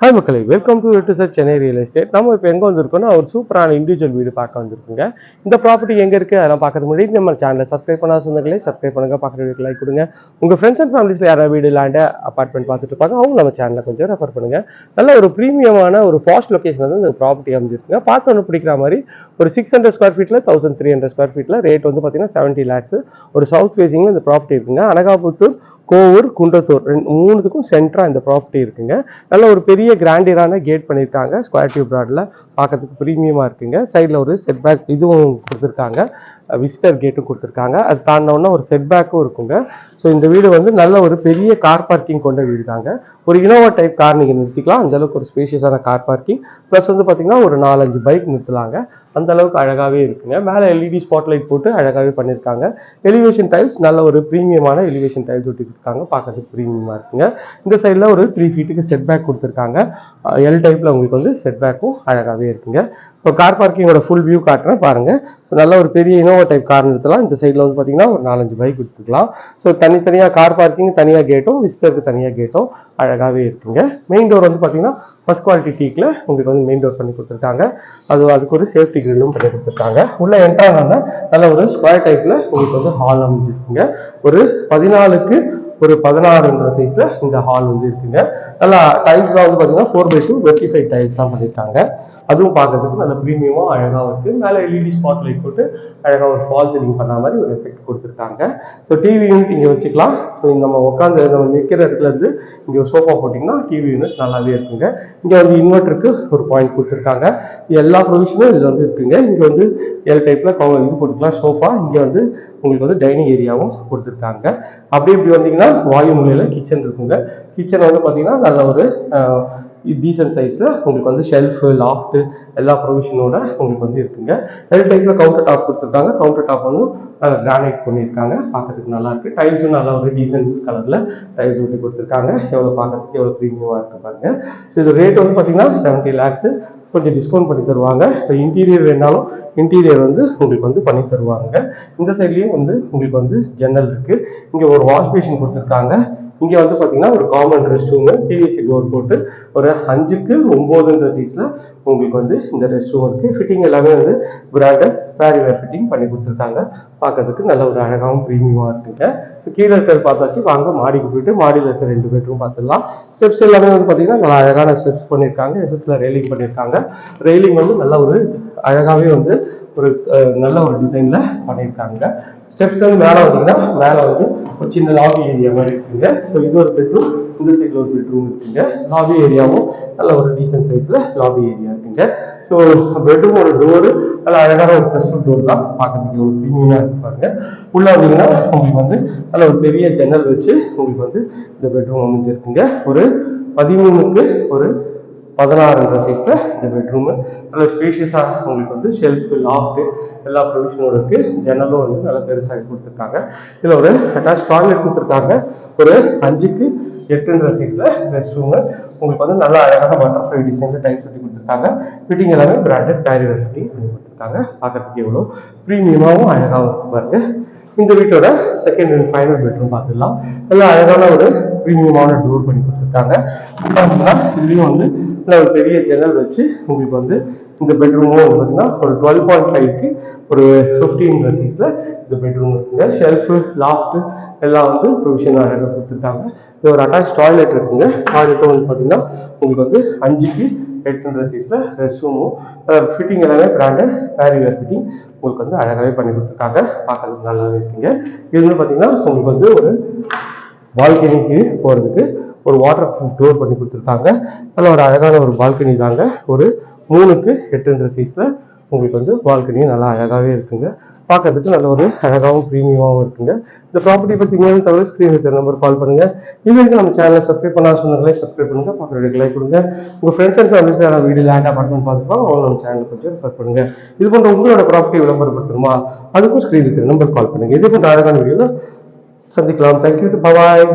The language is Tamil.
ஹாய் மக்களே welcome to to sir Chennai real estate நம்ம இப்போ எங்கே வந்திருக்கோம்னா ஒரு சூப்பரான இண்டிவிஜுவல் வீடு பார்க்க வந்திருக்குங்க. இந்த ப்ராப்பர்ட்டி எங்கே இருக்குது அதெல்லாம் பார்க்கறதுக்கு முன்னாடி நம்ம சேனலை சப்ஸ்கிரைப் பண்ணாத சொந்தங்களே சப்ஸ்கிரைப் பண்ணுங்க. பார்க்குற வீடியோக்கு லைக் கொடுங்க. உங்கள் ஃப்ரெண்ட்ஸ் அண்ட் ஃபேமிலிஸில் யாராவது வீடு லேண்டு அப்பார்ட்மெண்ட் பார்த்துட்டு இருப்பாங்க அவங்க நம்ம சேனலை கொஞ்சம் ரெஃபர் பண்ணுங்கள் நல்ல ஒரு ப்ரீமியமான ஒரு ஃபாஸ்ட் லொகேஷன் வந்து இந்த ப்ராப்பர்ட்டி அமைஞ்சிருக்குங்க. பார்த்தோன்னு பிடிக்கிற மாதிரி ஒரு சிக்ஸ் ஹண்ட்ரட் ஸ்கொயர் ஃபீட்டில் தௌசண்ட் த்ரீ ஹண்ட்ரட் ஸ்கொயர் ஃபீட்டில் ரேட் வந்து பார்த்தீங்கன்னா செவன்ட்டி லேக்ஸ் ஒரு சவுத் ஃபேஸிங்கில் இந்த ப்ராப்பர்ட்டி இருக்குங்க. அனகாபுத்தூர் கோவூர் குன்றத்தூர் ரெண்டு மூணுத்துக்கும் சென்டராக இந்த ப்ராப்பர்ட்டி இருக்குங்க. நல்ல ஒரு பெரிய கிராண்டியரான கேட் பண்ணியிருக்காங்க. ஸ்கொயர் டியூப் ப்ராடில் பார்க்கறதுக்கு ப்ரீமியமாக இருக்குங்க. சைடில் ஒரு செட்பேக் இதுவும் கொடுத்துருக்காங்க. விசிட்டர் கேட்டும் கொடுத்துருக்காங்க. அது தாண்டினோன்னா ஒரு செட்பேக்கும் இருக்குங்க. ஸோ இந்த வீடு வந்து நல்ல ஒரு பெரிய கார் பார்க்கிங் கொண்ட வீடு தாங்க ஒரு இனோவா டைப் கார் நீங்கள் நிறுத்திக்கலாம். அந்த அளவுக்கு ஒரு ஸ்பேஷியஸான கார் பார்க்கிங் ப்ளஸ் வந்து பார்த்தீங்கன்னா ஒரு நாலஞ்சு பைக் நிறுத்தலாங்க. அந்த அளவுக்கு அழகாகவே இருக்குங்க. மேலே எல்இடி ஸ்பாட்லைட் போட்டு அழகாகவே பண்ணியிருக்காங்க எலிவேஷன் டைல்ஸ் நல்ல ஒரு ப்ரீமியமான எலிவேஷன் டைல்ஸ் ஒட்டிருக்காங்க பார்க்கறதுக்கு ப்ரீமியமாக இருக்குங்க. இந்த சைடில் ஒரு த்ரீ ஃபீட்டுக்கு செட் பேக் கொடுத்துருக்காங்க எல் டைப்பில் உங்களுக்கு வந்து செட் பேக்கும் அழகாகவே இருக்குங்க. இப்போ கார் பார்க்கிங்கோட ஃபுல் வியூ காட்டுறேன் பாருங்க. நல்ல ஒரு பெரிய இனோவா டைப் கார் நிறுத்தலாம். இந்த சைடில் வந்து பார்த்தீங்கன்னா ஒரு நாலஞ்சு பைக் எடுத்துக்கலாம் ஸோ தனித்தனியாக கார் பார்க்கிங் தனியாக கேட்டும் விசிட்டருக்கு தனியாக கேட்டும் அழகாகவே இருக்குங்க. மெயின் டோர் வந்து பார்த்தீங்கன்னா ஃபஸ்ட் குவாலிட்டி டீக்கில் உங்களுக்கு வந்து மெயின் டோர் பண்ணி கொடுத்துருக்காங்க. அது அதுக்கு ஒரு சேஃப்டி கிரில்லும் பண்ணி கொடுத்துருக்காங்க. உள்ள என்ட்ரானால நல்ல ஒரு ஸ்கொயர் டைப்பில் உங்களுக்கு வந்து ஹால் அமைஞ்சிருக்குங்க. ஒரு பதினாலுக்கு ஒரு பதினாறுன்ற சைஸில் இந்த ஹால் வந்து இருக்குங்க. நல்லா டைல்ஸ்லாம் வந்து பார்த்தீங்கன்னா ஃபோர் பை டூ வெர்டிஃபை டைல்ஸ் தான் பண்ணியிருக்காங்க அதுவும் பார்க்கறதுக்கு நல்ல ப்ரீமியமாக அழகாக இருக்குது மேலே எல்இடி ஸ்பாட் லைட் போட்டு அழகாக ஒரு ஃபால் சீலிங் பண்ண மாதிரி ஒரு எஃபெக்ட் கொடுத்துருக்காங்க. ஸோ டிவி யூனிட் இங்கே வச்சுக்கலாம். ஸோ நம்ம உட்காந்து நம்ம நிற்கிற இடத்துல இருந்து இங்கே ஒரு சோஃபா போட்டிங்கன்னா டிவி யூனிட் நல்லாவே இருக்குங்க. இங்கே வந்து இன்வெர்ட்டருக்கு ஒரு பாயிண்ட் கொடுத்துருக்காங்க. எல்லா ப்ரொவிஷனும் இதில் வந்து இருக்குங்க. இங்கே வந்து எல் டைப்பில் இது போட்டுக்கலாம் சோஃபா இங்கே வந்து உங்களுக்கு வந்து டைனிங் ஏரியாவும் கொடுத்துருக்காங்க. அப்படியே இப்படி வந்தீங்கன்னா வாயு மூலையில் கிச்சன் இருக்குங்க. கிச்சன் வந்து பார்த்தீங்கன்னா நல்ல ஒரு டீசன்ட் சைஸில் உங்களுக்கு வந்து ஷெல்ஃபு லாஃப்ட்டு எல்லா ப்ரொவிஷனோட உங்களுக்கு வந்து இருக்குங்க. எல் டைப்பில் கவுண்டர் டாப் கொடுத்துருக்காங்க. கவுண்டர் டாப் வந்து நல்லா கிரானைட் பண்ணியிருக்காங்க. பார்க்கறதுக்கு நல்லாயிருக்கு டைல்ஸும் நல்லா ஒரு டீசன்ட் கலரில் டைல்ஸ் ஒட்டி கொடுத்துருக்காங்க. எவ்வளோ பார்க்கறதுக்கு எவ்வளோ ப்ரீமியமாக இருக்குது பாருங்கள் ஸோ இது ரேட் வந்து பார்த்தீங்கன்னா செவன்ட்டி லேக்ஸு கொஞ்சம் டிஸ்கவுண்ட் பண்ணி தருவாங்க. இப்போ இன்டீரியர் வேணாலும் இன்டீரியர் வந்து உங்களுக்கு வந்து பண்ணி தருவாங்க. இந்த சைட்லேயும் வந்து உங்களுக்கு வந்து ஜன்னல் இருக்குது இங்கே ஒரு வாஷ் பேஷன் கொடுத்துருக்காங்க. இங்கே வந்து பார்த்தீங்கன்னா ஒரு common rest room PVC door போட்டு ஒரு அஞ்சுக்கு ஒம்போதுன்ற சைஸில் உங்களுக்கு வந்து இந்த ரெஸ்ட் ரூம் இருக்குது ஃபிட்டிங் எல்லாமே வந்து பிராண்டட் பேரிவேர் ஃபிட்டிங் பண்ணி கொடுத்துருக்காங்க. பார்க்கறதுக்கு நல்ல ஒரு அழகாகவும் ப்ரீமியமாக இருக்குங்க. ஸோ கீழே இருக்கிறது பார்த்தாச்சு. வாங்க மாடிக்கு போயிட்டு மாடியில் இருக்கிற ரெண்டு பெட்ரூம் பார்த்துடலாம். ஸ்டெப்ஸ் எல்லாமே வந்து பார்த்தீங்கன்னா நல்லா அழகான ஸ்டெப்ஸ் பண்ணியிருக்காங்க. எஸ்எஸ்ல ரெயிலிங் பண்ணியிருக்காங்க. ரெயிலிங் வந்து நல்ல ஒரு அழகாகவே வந்து ஒரு நல்ல ஒரு டிசைனில் பண்ணியிருக்காங்க. ஸ்டெப்ஸ் வந்து மேலே வந்தீங்கன்னா மேலே வந்து ஒரு சின்ன லாபி ஏரியா மாதிரி இருக்குங்க. ஸோ இது ஒரு பெட்ரூம் இந்த சைடில் ஒரு பெட்ரூம் இருக்குங்க. லாபி ஏரியாவும் நல்ல ஒரு டீசன்ட் சைஸில் லாபி ஏரியா இருக்குங்க. ஸோ பெட்ரூமோட டோரு நல்ல அழகான ஒரு கஸ்டம் டோர் தான் பார்க்கறதுக்கு ஒரு ப்ரீமியமாக இருக்கு பாருங்க. உள்ள வந்தீங்கன்னா உங்களுக்கு வந்து நல்ல ஒரு பெரிய ஜன்னல் வச்சு உங்களுக்கு வந்து இந்த பெட்ரூம் அமைஞ்சிருக்குங்க. ஒரு பதிமூணுக்கு ஒரு பதினாறுன்ற சைஸில் இந்த பெட்ரூமு நல்ல ஸ்பேஷியஸாக உங்களுக்கு வந்து ஷெல்ஃபு லாஃப்ட்டு எல்லா ப்ரொவிஷனும் இருக்குது ஜன்னலும் வந்து நல்லா பெருசாக கொடுத்துருக்காங்க. இதில் ஒரு அட்டாச் டாய்லெட் கொடுத்துருக்காங்க. ஒரு அஞ்சுக்கு எட்டுன்ற சைஸில் ரெஸ்ட் ரூமு உங்களுக்கு வந்து நல்ல அழகான பட்டர்ஃப்ளை டிசைனில் டைப் சுட்டி கொடுத்துருக்காங்க. ஃபிட்டிங் எல்லாமே பிராண்டட் பேரியர் ஃபிட்டிங் பண்ணி கொடுத்துருக்காங்க. பார்க்கறதுக்கு எவ்வளோ ப்ரீமியமாகவும் அழகாகவும் இருக்கு பாருங்க. இந்த வீட்டோட செகண்ட் அண்ட் ஃபைனல் பெட்ரூம் பார்த்துடலாம். நல்லா அழகான ஒரு ப்ரீமியமான டோர் பண்ணி கொடுத்துருக்காங்க. பார்த்தீங்கன்னா இதுலேயும் வந்து நல்ல ஒரு பெரிய ஜன்னல் வச்சு உங்களுக்கு வந்து இந்த பெட்ரூமும் வந்து பார்த்தீங்கன்னா ஒரு டுவெல் பாயிண்ட் ஃபைவ்க்கு ஒரு ஃபிஃப்டீன் சைஸில் இந்த பெட்ரூம் இருக்குங்க. ஷெல்ஃபு லாஃப்ட்டு எல்லாம் வந்து ப்ரொவிஷனாக அழகாக கொடுத்துருக்காங்க. இது ஒரு அட்டாச் டாய்லெட் இருக்குங்க. டாய்லெட்டும் வந்து பார்த்தீங்கன்னா உங்களுக்கு வந்து அஞ்சுக்கு எட்டுன்ற சைஸில் ரெஸ்ட் ரூமும் ஃபிட்டிங் எல்லாமே பிராண்டட் பேரிவேர் ஃபிட்டிங் உங்களுக்கு வந்து அழகாகவே பண்ணி கொடுத்துருக்காங்க. பார்க்கறதுக்கு நல்லாவே இருக்குங்க. இது வந்து பார்த்தீங்கன்னா உங்களுக்கு வந்து ஒரு பால்கனிக்கு போகிறதுக்கு ஒரு வாட்டர் ப்ரூஃப் டோர் பண்ணி கொடுத்துருக்காங்க. நல்ல ஒரு அழகான ஒரு பால்கனி தாங்க. ஒரு மூணுக்கு எட்டுன்ற சைஸில் உங்களுக்கு வந்து பால்கனியும் நல்லா அழகாகவே இருக்குங்க. பார்க்கறதுக்கு நல்ல ஒரு அழகாகவும் ப்ரீமியமாகவும் இருக்குங்க. இந்த ப்ராப்பர்ட்டி பற்றி மேலும் தவிர ஸ்க்ரீன் இருக்கிற நம்பர் கால் பண்ணுங்க. இது வரைக்கும் நம்ம சேனலை சப்ஸ்கிரைப் பண்ணா சொந்தங்களே சப்ஸ்கிரைப் பண்ணுங்க. பார்க்குற லைக் கொடுங்க. உங்கள் ஃப்ரெண்ட்ஸ் அண்ட் ஃபேமிலிஸ் யாராவது வீடியோ லேண்ட் அப்பார்ட்மெண்ட் பார்த்துருப்பாங்க அவங்க நம்ம சேனல் கொஞ்சம் ரெஃபர் பண்ணுங்க. இது போன்ற உங்களோட ப்ராப்பர்ட்டி விளம்பரப்படுத்தணுமா? அதுக்கும் ஸ்க்ரீன் இருக்கிற நம்பர் கால் பண்ணுங்க. இதே போன்ற அழகான வீடியோவில் சந்திக்கலாம். Thank you bye